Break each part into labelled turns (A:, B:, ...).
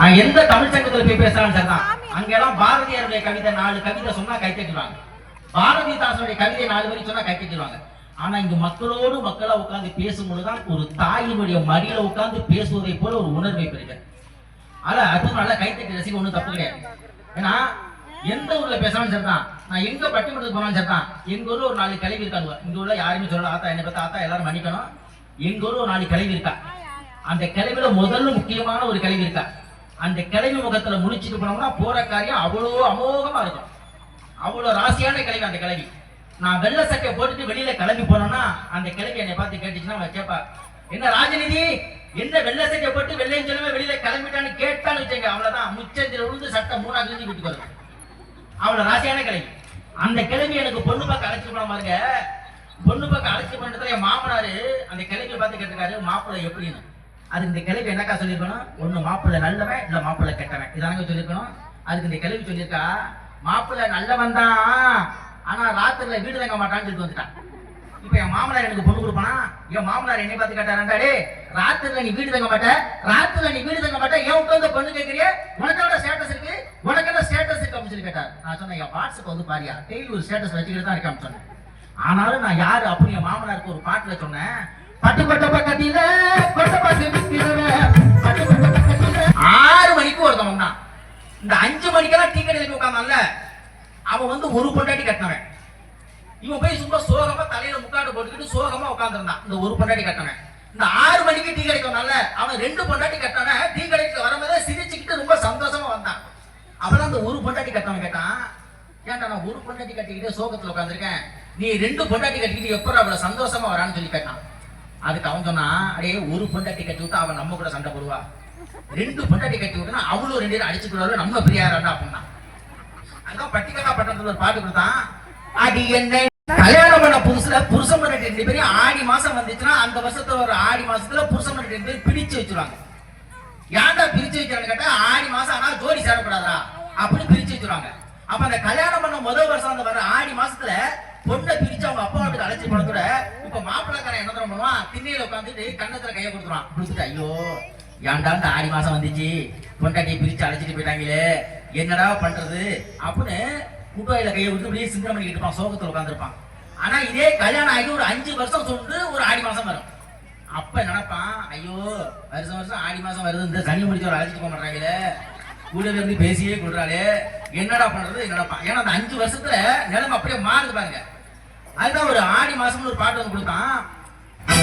A: நான் எந்த தமிழ் சங்கத்துல போய் பேசுறான்னு சரிதான் அங்கெல்லாம் பாரதியாருடைய கவிதை நாலு கவிதை சொன்னா கை பாரதிதாசனுடைய கவிதை நாலு வரி சொன்னா கை ஆனா இங்க மக்களோடு மக்களா உட்கார்ந்து பேசும்பொழுதுதான் ஒரு தாயினுடைய மடியில உட்கார்ந்து பேசுவதை போல ஒரு உணர்வை பெறுகிறேன். அத அது நல்லா கைத்தட்டி ரசிக்க ஒண்ணும் தப்பு கிடையாது. ஏன்னா எந்த ஊர்ல பேசலாம் சரிதான் நான் எங்க பட்டிமன்றத்துக்கு போனாலும் சரிதான் எங்க ஊர்ல ஒரு நாலு கிளவி இருக்காங்க. இங்க உள்ள யாருமே சொல்லல. ஆத்தா என்னை பார்த்தா ஆத்தா எல்லாரும் மன்னிக்கணும். எங்க ஊர்ல ஒரு நாலு கிளவி இருக்கா? அந்த கிளவில முதல்ல முக்கியமான ஒரு கிளவி இருக்கா? அந்த கிழவி முகத்துல முடிச்சுட்டு போனோம்னா போற காரியம் அவ்வளோ அமோகமா இருக்கும். அவ்வளோ ராசியான கிழவி அந்த கிழவி. நான் வெள்ளை சட்டை போட்டுட்டு வெளியில கிளம்பி போனோம்னா அந்த கிளவி என்னை பார்த்து கேட்டுச்சுன்னா அவன் கேட்பா என்ன ராஜநிதி என்ன வெள்ளை சட்டை போட்டு வெள்ளையும் சொல்லுவே வெளியில கிளம்பிட்டான்னு கேட்டான்னு வச்சுங்க அவ்வளவுதான். முச்சந்திர விழுந்து சட்டை மூணா கிழிஞ்சு விட்டு வரும் அவ்வளோ ராசியான கிழவி. அந்த கிழவி எனக்கு பொண்ணு பார்க்க அழைச்சி போன பாருங்க. பொண்ணு பார்க்க அழைச்சி போனதுல என் மாமனாரு அந்த கிழவியை பார்த்து கேட்டிருக்காரு மாப்பிள்ளை எப்படின்னு அதுக்கு இந்த கிழவி என்னக்கா சொல்லியிருக்கணும்? ஒன்று மாப்பிள்ளை நல்லவன் இல்லை மாப்பிள்ளை கெட்டவன். இதானங்க சொல்லியிருக்கணும்? அதுக்கு இந்த கிழவி சொல்லியிருக்கா மாப்பிள்ளை நல்லவன் தான். ஆனால் ராத்திரில வீடு தங்க மாட்டான்னு சொல்லிட்டு வந்துட்டான் இப்போ என் மாமனார் எனக்கு பொண்ணு கொடுப்பானா? என் மாமனார் என்னை பார்த்து கேட்டாரா டே ராத்திரில நீ வீடு தங்க மாட்ட. ராத்திரில நீ வீடு தங்க மாட்ட. ஏன் உட்காந்து பொண்ணு கேட்கறிய உனக்கோட ஸ்டேட்டஸ் இருக்கு? உனக்கு என்ன ஸ்டேட்டஸ் இருக்கு? அப்படின்னு சொல்லி கேட்டார். நான் சொன்னேன் என் வாட்ஸ்அப் வந்து பாரியா டெய்லி ஒரு ஸ்டேட்டஸ் வச்சுக்கிட்டு தான் இருக்கேன் சொன்னேன். ஆனாலும் நான் யாரு அப்படி என் மாமனாருக்கு ஒரு பாட்டில் சொன்னேன். பட்டு ஆறு மணிக்கு ஒருத்தன் தான் இந்த அஞ்சு மணிக்கெல்லாம் டீ கடையில் போய் உட்காந்தான்ல அவன் வந்து ஒரு பொண்டாட்டி கட்டினவன். இவன் போய் சும்மா சோகமா தலையில முக்காடு போட்டுக்கிட்டு சோகமா உட்காந்துருந்தான் இந்த ஒரு பொண்டாட்டி கட்டினவன். இந்த ஆறு மணிக்கு டீ கடைக்கு வந்தால அவன் ரெண்டு பொண்டாட்டி கட்டினவன். டீ கடைக்கு வரும்போதே சிரிச்சுக்கிட்டு ரொம்ப சந்தோஷமா வந்தான். அவன் அந்த ஒரு பொண்டாட்டி கட்டவன் கேட்டான் ஏன்டா நான் ஒரு பொண்டாட்டி கட்டிக்கிட்டு சோகத்துல உட்காந்துருக்கேன் நீ ரெண்டு பொண்டாட்டி கட்டிக்கிட்டு எப்போ அவ்வளோ சந்தோஷமா வரான்னு சொல்லி கேட்டான். அதுக்கு அவன் சொன்னா அடே ஒரு பொண்டாட்டி கட்டி விட்டு அவன் நம்ம கூட சண்டை போடுவா? ரெண்டு பொண்டாட்டி கட்டி விட்டுனா அவளும் ரெண்டு பேரும் அடிச்சுக்கிறாரு நம்ம பிரியாராண்டா அப்படின்னா. அதான் பட்டிக்கலா பட்டணத்துல ஒரு பாட்டு கொடுத்தான். அது என்ன கல்யாணம் பண்ண புதுசுல புருஷன் பண்ண ரெண்டு பேரும் ஆடி மாசம் வந்துச்சுன்னா அந்த வருஷத்துல ஒரு ஆடி மாசத்துல புருஷன் பண்ண ரெண்டு பேரும் பிரிச்சு வச்சிருவாங்க. ஏன்டா பிரிச்சு வைக்கிறான்னு கேட்டா ஆடி மாசம் ஆனா ஜோடி சேரக்கூடாதா? அப்படின்னு பிரிச்சு வச்சிருவாங்க. அப்ப அந்த கல்யாணம் பண்ண முதல் வருஷம் அந்த வர ஆடி மாசத்துல பொண்ணை பிரிச்சு அவங்க அப்பா வீட்டுக்கு அழைச்சி போன கூட மாப்பிள்ளக்காரன் என்ன தரம் பண்ணுவான்? திண்ணையில உட்காந்துட்டு கண்ணத்துல கையை கொடுத்துருவான். கொடுத்துட்டு ஐயோ ஏன்டா இந்த ஆடி மாசம் வந்துச்சு? பொண்டாட்டியை பிரிச்சு அழைச்சிட்டு போயிட்டாங்களே. என்னடா பண்றது? அப்படின்னு குட்டுவாயில கையை விட்டு இப்படியே சிந்தனை பண்ணிக்கிட்டு இருப்பான். சோகத்தில் உட்காந்துருப்பான் ஆனா இதே கல்யாணம் ஆகி ஒரு அஞ்சு வருஷம் சொல்லிட்டு ஒரு ஆடி மாசம் வரும். அப்ப நினைப்பான் ஐயோ வருஷம் வருஷம் ஆடி மாசம் வருது. இந்த சனி முடிச்ச ஒரு அழைச்சிட்டு போக மாட்டாங்களே கூடவே இருந்து பேசியே கொடுறாளே என்னடா பண்றது? நினைப்பான் ஏன்னா அந்த அஞ்சு வருஷத்துல நிலைமை அப்படியே மாறுது பாருங்க. அதுதான் ஒரு ஆடி மாசம் ஒரு பாட்டு வந்து கொடுத்தான்.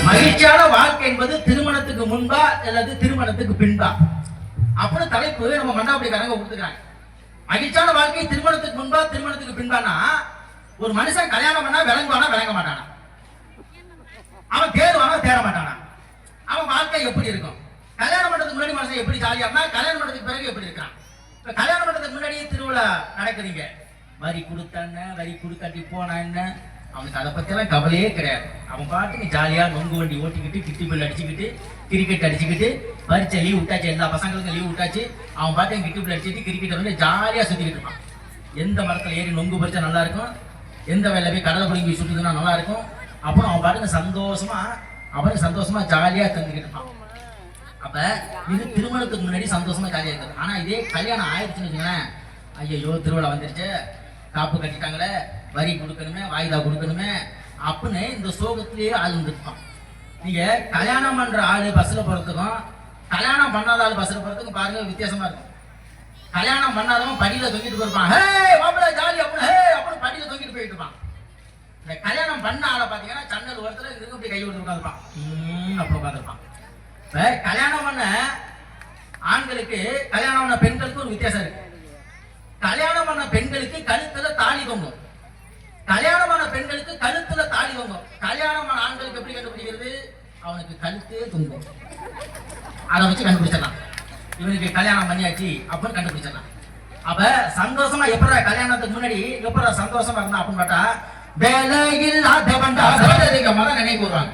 A: மகிழ்ச்சியான வாழ்க்கை என்பது திருமணத்துக்கு முன்பா அல்லது திருமணத்துக்கு பின்பா? அப்படின்னு தலைப்பு நம்ம மண்டாப்படிக்காரங்க கொடுத்துக்கிறாங்க மகிழ்ச்சியான வாழ்க்கை திருமணத்துக்கு முன்பா திருமணத்துக்கு பின்பானா ஒரு மனுஷன் கல்யாணம் பண்ணா விளங்குவானா விளங்க மாட்டானா? அவன் தேடுவானா தேட மாட்டானா? அவன் வாழ்க்கை எப்படி இருக்கும்? கல்யாணம் பண்றதுக்கு முன்னாடி மனுஷன் எப்படி ஜாலியா இருந்தா கல்யாணம் பண்றதுக்கு பிறகு எப்படி இருக்கான்? இப்ப கல்யாணம் பண்றதுக்கு முன்னாடியே திருவிழா நடக்குதுங்க. வரி கொடுத்த என்ன? வரி கொடுக்காட்டி போனா என்ன? அவனுக்கு அதை பற்றிலாம் கவலையே கிடையாது. அவன் பாட்டுக்கு ஜாலியாக நொங்கு வண்டி ஓட்டிக்கிட்டு கிட்டி பில் அடிச்சுக்கிட்டு கிரிக்கெட் அடிச்சுக்கிட்டு பரிச்சை லீவ் விட்டாச்சு எல்லா பசங்களுக்கும் லீவ் விட்டாச்சு. அவன் பாட்டு கிட்டி பில் அடிச்சுட்டு கிரிக்கெட் வந்து ஜாலியாக சுற்றிக்கிட்டு இருப்பான். எந்த மரத்தில் ஏறி நொங்கு பறிச்சா நல்லா இருக்கும்? எந்த வேலை போய் கடலை பிடிங்கி சுட்டுதுன்னா நல்லா இருக்கும்? அப்புறம் அவன் பாட்டுக்கு சந்தோஷமா அவனுக்கு சந்தோஷமா ஜாலியாக தந்துக்கிட்டு இருப்பான். அப்போ இது திருமணத்துக்கு முன்னாடி சந்தோஷமா ஜாலியாக இருக்குது ஆனால் இதே கல்யாணம் ஆயிடுச்சுன்னு வச்சுக்கோங்களேன். ஐயோ திருவிழா வந்துருச்சு. காப்பு கட்டிட்டாங்களே. வரி கொடுக்கணுமே வாய்தா கொடுக்கணுமே அப்படின்னு இந்த சோகத்திலேயே ஆள் இருந்திருப்பான் நீங்க கல்யாணம் பண்ற ஆளு பஸ்ல போறதுக்கும் கல்யாணம் பண்ணாத ஆளு பஸ்ல போறதுக்கும் பாருங்க வித்தியாசமா இருக்கும். கல்யாணம் பண்ணாதவன் படியில தொங்கிட்டு போயிருப்பான். ஹே மாப்பிள்ள ஜாலி அப்படின்னு ஹே அப்படின்னு படியில தொங்கிட்டு போயிட்டு இருப்பான். இந்த கல்யாணம் பண்ண ஆளை பாத்தீங்கன்னா சன்னல் ஓரத்துல இருக்கு இப்படி கை விட்டு உட்காந்துருப்பான் ம், அப்படி உட்காந்துருப்பான் இப்ப கல்யாணம் பண்ண ஆண்களுக்கு கல்யாணம் பண்ண பெண்களுக்கு ஒரு வித்தியாசம் இருக்கு. கல்யாணம் பண்ண பெண்களுக்கு கழுத்துல தாலி தொங்கும் கல்யாணம் பண்ண பெண்களுக்கு கழுத்துல தாலி கல்யாணமான கல்யாணம் ஆண்களுக்கு எப்படி கண்டுபிடிக்கிறது? அவனுக்கு கழுத்தே துன்பம் அதை வச்சு கண்டுபிடிச்சிடலாம். இவனுக்கு கல்யாணம் பண்ணியாச்சு அப்படின்னு கண்டுபிடிச்சிடலாம். அப்ப சந்தோஷமா எப்படா கல்யாணத்துக்கு முன்னாடி எப்படா சந்தோஷமா இருந்தா அப்படின்னு பார்த்தா வேலையில்லாதவன்டா வேலைக்கு மத நினைவு வருவாங்க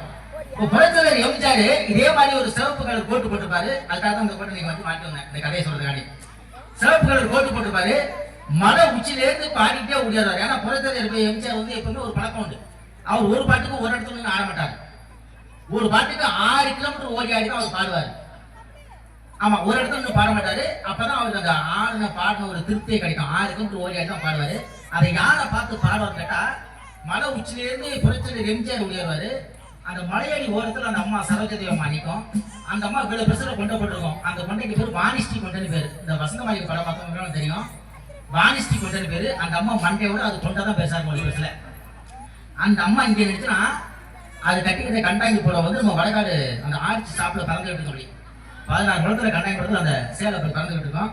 A: இப்போ புரட்சியர் யோசிச்சாரு இதே மாதிரி ஒரு சிவப்பு கலர் கோட்டு போட்டுப்பாரு அதுக்காக தான் இந்த கோட்டை நீங்க வந்து மாட்டி வந்தேன். இந்த கதையை சொல்றதுக்காண்டி. சிவப்பு கலர் கோட்டு போட்டுப்பாரு மலை உச்சிலேருந்து பாடிட்டே ஓடியாரு ஏன்னா புரட்சியர் போய் எம்ஜிஆர் வந்து எப்பவுமே ஒரு பழக்கம் உண்டு. அவர் ஒரு பாட்டுக்கு ஒரு இடத்துல நின்று ஆட மாட்டார் ஒரு பாட்டுக்கு ஆறு கிலோமீட்டர் ஓடி ஆடி தான் அவர் பாடுவார். ஆமா ஒரு இடத்துல நின்று பாட மாட்டாரு. அப்பதான் அவருக்கு அந்த ஆளுன பாடின ஒரு திருப்தியே கிடைக்கும். ஆறு கிலோமீட்டர் ஓடி தான் பாடுவாரு. அதை யாரை பார்த்து பாடுவார் கேட்டா மலை உச்சிலேருந்து புரட்சியில் எம்ஜிஆர் உடையவாரு அந்த மலையடி ஓரத்தில் அந்த அம்மா சரோஜதி அம்மா நிற்கும் அந்த அம்மா இவ்வளவு பெருசுல கொண்ட போட்டிருக்கும். அந்த கொண்டைக்கு பேர் வாணிஸ்டி கொண்டைன்னு பேர். இந்த வசந்தமாளிகை படம் பார்த்தவங்க தெரியும். வாணிஸ்டி கொண்டைன்னு பேர். அந்த அம்மா மண்டையோட அது கொண்டை தான் பேசாரு மொழி பெருசுல. அந்த அம்மா இங்கே நினைச்சுன்னா அது கட்டிக்கிட்ட கண்டாங்கி போட வந்து நம்ம வடகாடு அந்த ஆர்ச்சி ஷாப்ல கலந்துக்கிட்டு சொல்லி பதினாறு குளத்தில் கண்டாங்கி போடுறது அந்த சேலை போய் கலந்துக்கிட்டு இருக்கோம்.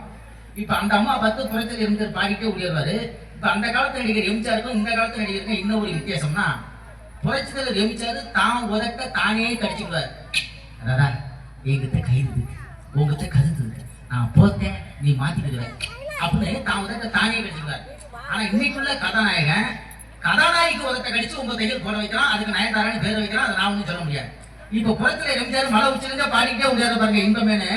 A: இப்போ அந்த அம்மா பத்து குளத்தில் இருந்து பாடிட்டே உயர்வாரு இப்போ அந்த காலத்து நடிகர் எம்ஜிஆருக்கும் இந்த காலத்து நடிகருக்கும் இன்னும் ஒரு வித்தியாசம்னா புரட்சித்தலைவர் எம்ஜிஆர் தான் உதக்க தானே கடிச்சுக்குவார். அதான் எங்கிட்ட கயிறு உங்ககிட்ட கருத்து நான் போத்தேன் நீ மாத்திக்கிடுவேன் அப்படின்னு தான் உதக்க தானே கடிச்சுக்குவார். ஆனா இன்னைக்குள்ள கதாநாயகன் கதாநாயகிக்கு ஒருத்த கடிச்சு உங்க கையில் போட வைக்கலாம் அதுக்கு நயன்தாரான்னு பேர் வைக்கலாம் அதை நான் ஒன்றும் சொல்ல முடியாது. இப்ப புறத்துல எம்ஜிஆர் மலை உச்சிலிருந்தே பாடிக்கிட்டே முடியாது பாருங்க இன்பமேனு.